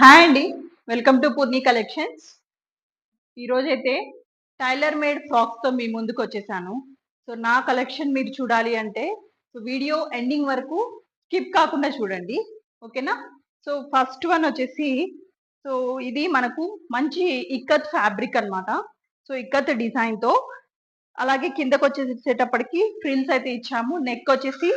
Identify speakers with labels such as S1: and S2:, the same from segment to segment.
S1: Hi అండి. Welcome to Purni collections. ఈరోజైతే tailor made ఫ్రాక్స్తో మీ ముందుకు వచ్చేసాను. సో నా కలెక్షన్ మీరు చూడాలి అంటే సో వీడియో ఎండింగ్ వరకు స్కిప్ కాకుండా చూడండి. ఓకేనా? సో ఫస్ట్ వన్ వచ్చేసి సో ఇది మనకు మంచి ఇక్కత్ ఫ్యాబ్రిక్ అన్నమాట. సో ఇక్కత్ డిజైన్తో అలాగే కిందకు వచ్చేసేటప్పటికి ఫ్రిల్స్ అయితే ఇచ్చాము. నెక్ వచ్చేసి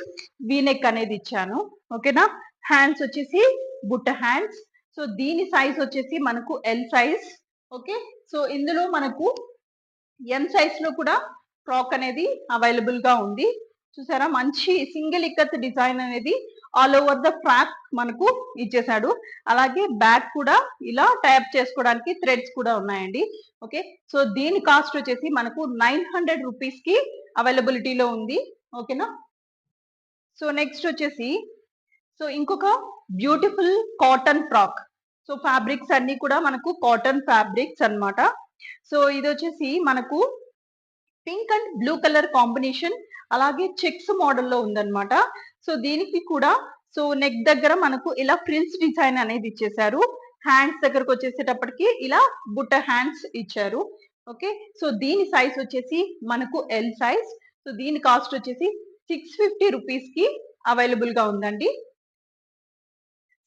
S1: వీ నెక్ అనేది ఇచ్చాను. ఓకేనా? హ్యాండ్స్ వచ్చేసి బుట్ట హ్యాండ్స్. సో దీని సైజ్ వచ్చేసి మనకు ఎల్ సైజ్ ఓకే సో ఇందులో మనకు ఎం సైజ్లో కూడా ఫ్రాక్ అనేది అవైలబుల్గా ఉంది. చూసారా? మంచి సింగిల్ ఇక్కత్ డిజైన్ అనేది ఆల్ ఓవర్ ద ఫ్రాక్ మనకు ఇచ్చేసాడు. అలాగే బ్యాక్ కూడా ఇలా టైప్ చేసుకోవడానికి థ్రెడ్స్ కూడా ఉన్నాయండి ఓకే సో దీని కాస్ట్ వచ్చేసి మనకు నైన్ హండ్రెడ్ రూపీస్కి అవైలబిలిటీలో ఉంది ఓకేనా సో నెక్స్ట్ వచ్చేసి సో ఇంకొక beautiful cotton frock. So fabrics అన్ని కూడా మనకు కాటన్ ఫ్యాబ్రిక్స్ అన్నమాట. సో ఇది వచ్చేసి మనకు pink and blue colour combination అలాగే చెక్స్ మోడల్లో ఉందన్నమాట. సో దీనికి కూడా సో నెక్ దగ్గర మనకు ఇలా ఫ్రిల్స్ డిజైన్ అనేది ఇచ్చేసారు హ్యాండ్స్ దగ్గరకు వచ్చేసేటప్పటికి ఇలా బుట్ట హ్యాండ్స్ ఇచ్చారు. ఓకే? సో దీని సైజ్ వచ్చేసి మనకు ఎల్ సైజ్. సో దీని కాస్ట్ వచ్చేసి సిక్స్ ఫిఫ్టీ రూపీస్కి అవైలబుల్గా ఉందండి.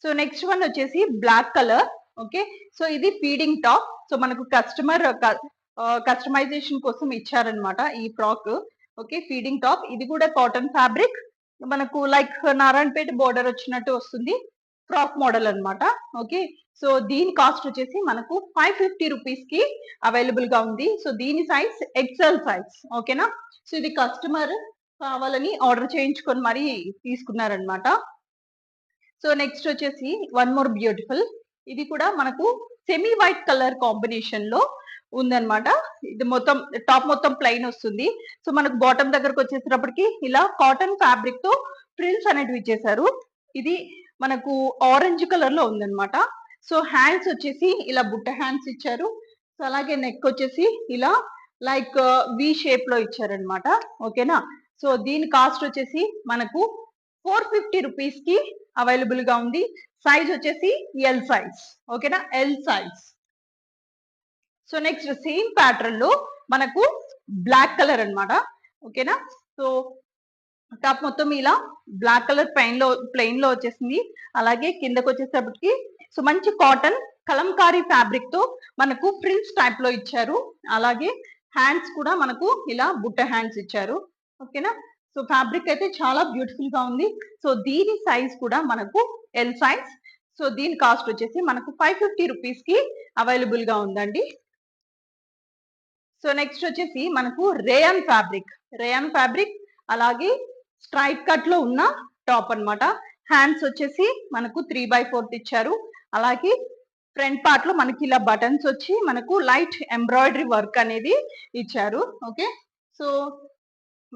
S1: సో నెక్స్ట్ వన్ వచ్చేసి బ్లాక్ కలర్ ఓకే సో ఇది ఫీడింగ్ టాప్ సో మనకు కస్టమర్ కస్టమైజేషన్ uh, కోసం ఇచ్చారనమాట ఈ ఫ్రాక్ ఓకే ఫీడింగ్ టాప్ ఇది కూడా కాటన్ ఫ్యాబ్రిక్ మనకు లైక్ నారాయణపేట బోర్డర్ వచ్చినట్టు వస్తుంది. ఫ్రాక్ మోడల్ అనమాట ఓకే సో దీని కాస్ట్ వచ్చేసి మనకు ఫైవ్ ఫిఫ్టీ రూపీస్కి అవైలబుల్గా ఉంది. సో దీని సైజ్ ఎక్సెల్ సైజ్ ఓకేనా సో ఇది కస్టమర్ కావాలని ఆర్డర్ చేయించుకొని మరీ తీసుకున్నారనమాట సో నెక్స్ట్ వచ్చేసి వన్ మోర్ బ్యూటిఫుల్ ఇది కూడా మనకు సెమీ వైట్ కలర్ కాంబినేషన్లో ఉందన్నమాట. ఇది మొత్తం టాప్ మొత్తం ప్లెయిన్ వస్తుంది. సో మనకు బాటమ్ దగ్గరకు వచ్చేసినప్పటికి ఇలా కాటన్ ఫ్యాబ్రిక్తో ప్రింట్స్ అనేటివి ఇచ్చేసారు ఇది మనకు ఆరెంజ్ కలర్లో ఉందన్నమాట. సో హ్యాండ్స్ వచ్చేసి ఇలా బుట్ట హ్యాండ్స్ ఇచ్చారు. సో అలాగే నెక్ వచ్చేసి ఇలా లైక్ వి షేప్లో ఇచ్చారనమాట ఓకేనా సో దీని కాస్ట్ వచ్చేసి మనకు ఫోర్ ఫిఫ్టీ రూపీస్కి అవైలబుల్గా ఉంది. సైజ్ వచ్చేసి ఎల్ సైజ్ ఓకేనా L size so next same ప్యాటర్న్లో మనకు బ్లాక్ కలర్ అన్నమాట. ఓకేనా సో టాప్ మొత్తం ఇలా బ్లాక్ కలర్ ప్లెయిన్లో ప్లెయిన్లో వచ్చేసింది. అలాగే కిందకు వచ్చేటప్పటికి సో మంచి కాటన్ కలంకారీ ఫ్యాబ్రిక్తో మనకు ఫ్రిల్స్ టైప్లో ఇచ్చారు. అలాగే హ్యాండ్స్ కూడా మనకు ఇలా బుట్ట హ్యాండ్స్ ఇచ్చారు. ఓకేనా సో ఫ్యాబ్రిక్ అయితే చాలా బ్యూటిఫుల్గా ఉంది. సో దీని సైజ్ కూడా మనకు ఎల్ సైజ్ సో దీని కాస్ట్ వచ్చేసి మనకు ఫైవ్ ఫిఫ్టీ రూపీస్కి అవైలబుల్గా ఉందండి. సో నెక్స్ట్ వచ్చేసి మనకు రేయన్ ఫ్యాబ్రిక్ రేయన్ ఫ్యాబ్రిక్ అలాగే స్ట్రైట్ కట్లో ఉన్న టాప్ అన్నమాట. హ్యాండ్స్ వచ్చేసి మనకు త్రీ బై ఫోర్త్ ఇచ్చారు అలాగే ఫ్రంట్ పార్ట్లో మనకి ఇలా బటన్స్ వచ్చి మనకు లైట్ ఎంబ్రాయిడరీ వర్క్ అనేది ఇచ్చారు. ఓకే సో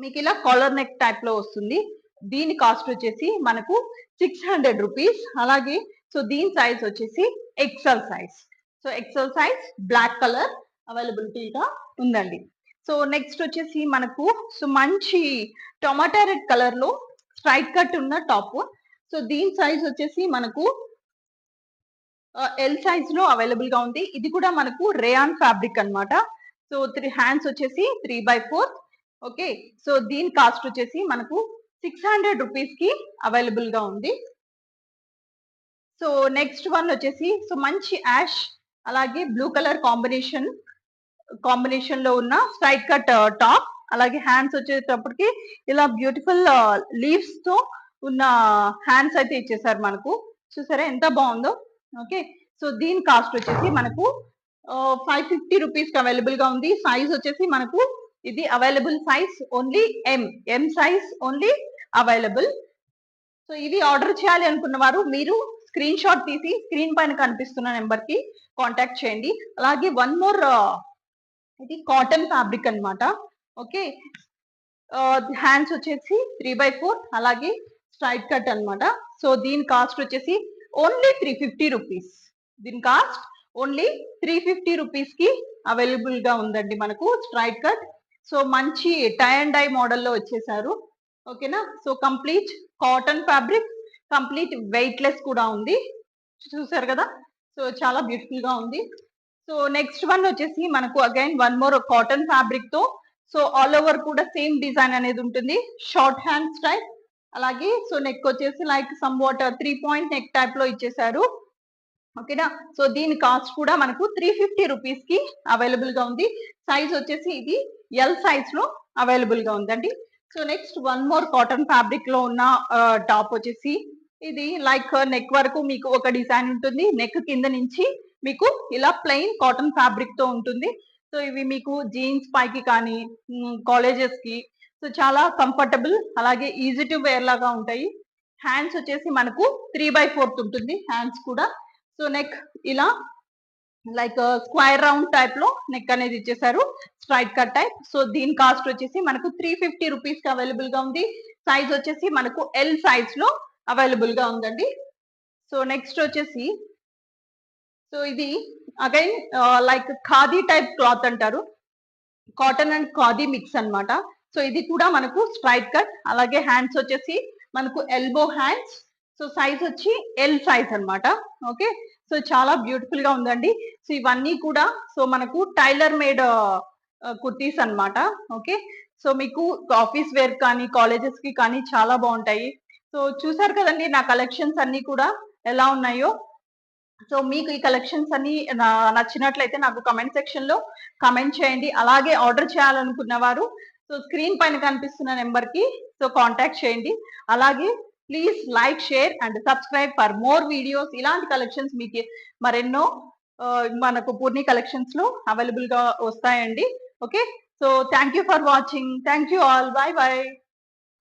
S1: మీకు ఇలా కాలర్ నెక్ టైప్లో వస్తుంది. దీని కాస్ట్ వచ్చేసి మనకు సిక్స్ హండ్రెడ్ రూపీస్ అలాగే సో దీని సైజ్ వచ్చేసి XL size so XL size black colour అవైలబిలిటీగా ఉందండి. సో నెక్స్ట్ వచ్చేసి మనకు సో మంచి టొమాటో రెడ్ కలర్లో స్ట్రైట్ కట్ ఉన్న టాప్ సో దీని సైజ్ వచ్చేసి మనకు ఎల్ సైజ్లో అవైలబుల్గా ఉంది. ఇది కూడా మనకు రేయాన్ ఫ్యాబ్రిక్ అన్నమాట. సో త్రీ హ్యాండ్స్ వచ్చేసి three by four okay? So దీని కాస్ట్ వచ్చేసి మనకు సిక్స్ హండ్రెడ్ రూపీస్కి అవైలబుల్గా ఉంది. సో నెక్స్ట్ వన్ వచ్చేసి సో మంచి యాష్ అలాగే బ్లూ కలర్ కాంబినేషన్ కాంబినేషన్లో ఉన్న స్ట్రైట్ కట్ టాప్ అలాగే హ్యాండ్స్ వచ్చేటప్పటికి ఇలా బ్యూటిఫుల్ లీవ్స్ uh, తో ఉన్న హ్యాండ్స్ అయితే ఇచ్చేసారు మనకు. చూసారా ఎంత బాగుందో? ఓకే? సో దీని కాస్ట్ వచ్చేసి మనకు ఫైవ్ ఫిఫ్టీ రూపీస్కి అవైలబుల్గా ఉంది. సైజ్ వచ్చేసి మనకు ఇది available size only M M size only available so ఇవి ఆర్డర్ చేయాలి అనుకున్న వారు మీరు స్క్రీన్ షాట్ తీసి స్క్రీన్ పైన కనిపిస్తున్న నెంబర్కి కాంటాక్ట్ చేయండి. అలాగే వన్ మోర్ uh, ఇది కాటన్ ఫ్యాబ్రిక్ అన్నమాట. ఓకే హ్యాండ్స్ uh, వచ్చేసి త్రీ బై ఫోర్ అలాగే స్ట్రైట్ కట్ అన్నమాట. సో దీని కాస్ట్ వచ్చేసి ఓన్లీ త్రీ ఫిఫ్టీ రూపీస్ దీని కాస్ట్ ఓన్లీ త్రీ ఫిఫ్టీ రూపీస్కి అవైలబుల్గా ఉందండి మనకు స్ట్రైట్ కట్ సో మంచి టై అండ్ డై మోడల్లో వచ్చేసారు. ఓకేనా? So complete cotton fabric complete weightless కూడా ఉంది. చూసారు కదా? సో చాలా బ్యూటిఫుల్గా ఉంది. సో నెక్స్ట్ వన్ వచ్చేసి మనకు అగైన్ వన్ మోర్ కాటన్ ఫ్యాబ్రిక్తో సో ఆల్ ఓవర్ కూడా సేమ్ డిజైన్ అనేది ఉంటుంది. Short hand style. అలాగే సో నెక్ వచ్చేసి like some water three point neck టైప్లో ఇచ్చేసారు. ఓకేనా? సో దీని కాస్ట్ కూడా మనకు త్రీ ఫిఫ్టీ రూపీస్కి అవైలబుల్గా ఉంది. సైజ్ వచ్చేసి ఇది ఎల్ సైజ్లో అవైలబుల్గా ఉందండి. So next one more cotton ఫ్యాబ్రిక్లో ఉన్న టాప్ వచ్చేసి ఇది లైక్ నెక్ వరకు మీకు ఒక డిజైన్ ఉంటుంది. నెక్ కింద నుంచి మీకు ఇలా ప్లెయిన్ కాటన్ ఫ్యాబ్రిక్తో ఉంటుంది. సో ఇవి మీకు జీన్స్ పైకి కానీ కాలేజెస్కి సో చాలా కంఫర్టబుల్ అలాగే ఈజీ టు వేర్ లాగా ఉంటాయి. హ్యాండ్స్ వచ్చేసి మనకు త్రీ బై ఫోర్త్ ఉంటుంది. హ్యాండ్స్ కూడా సో నెక్ ఇలా లైక్ స్క్వైర్ రౌండ్ టైప్లో నెక్ అనేది ఇచ్చేసారు. స్ట్రైట్ కట్ టైప్ సో దీని కాస్ట్ వచ్చేసి మనకు త్రీ ఫిఫ్టీ రూపీస్కి అవైలబుల్గా ఉంది. సైజ్ వచ్చేసి మనకు ఎల్ సైజ్లో అవైలబుల్గా ఉందండి. సో నెక్స్ట్ వచ్చేసి సో ఇది again like khadi type cloth అంటారు. కాటన్ అండ్ ఖాదీ మిక్స్ అన్నమాట. సో ఇది కూడా మనకు స్ట్రైట్ కట్ అలాగే హ్యాండ్స్ వచ్చేసి మనకు ఎల్బో హ్యాండ్స్ సో సైజ్ వచ్చి ఎల్ సైజ్ అనమాట ఓకే సో చాలా బ్యూటిఫుల్గా ఉందండి. సో ఇవన్నీ కూడా సో మనకు టైలర్ మేడ్ uh, కుర్తీస్ అన్నమాట. ఓకే సో మీకు ఆఫీస్ వేర్ కానీ కాలేజెస్కి కానీ చాలా బాగుంటాయి. సో చూసారు కదండి నా కలెక్షన్స్ అన్ని కూడా ఎలా ఉన్నాయో? సో మీకు ఈ కలెక్షన్స్ అన్ని నా- నచ్చినట్లయితే నాకు కమెంట్ సెక్షన్లో కమెంట్ చేయండి. అలాగే ఆర్డర్ చేయాలనుకున్న వారు సో స్క్రీన్ పైన కనిపిస్తున్న నెంబర్కి సో కాంటాక్ట్ చేయండి. అలాగే please like share and subscribe for more videos ఇలాంటి కలెక్షన్స్ మీకు మరెన్నో మనకు పూర్ణి కలెక్షన్స్లో అవైలబుల్గా వస్తాయండి. Okay so thank you for watching thank you all bye bye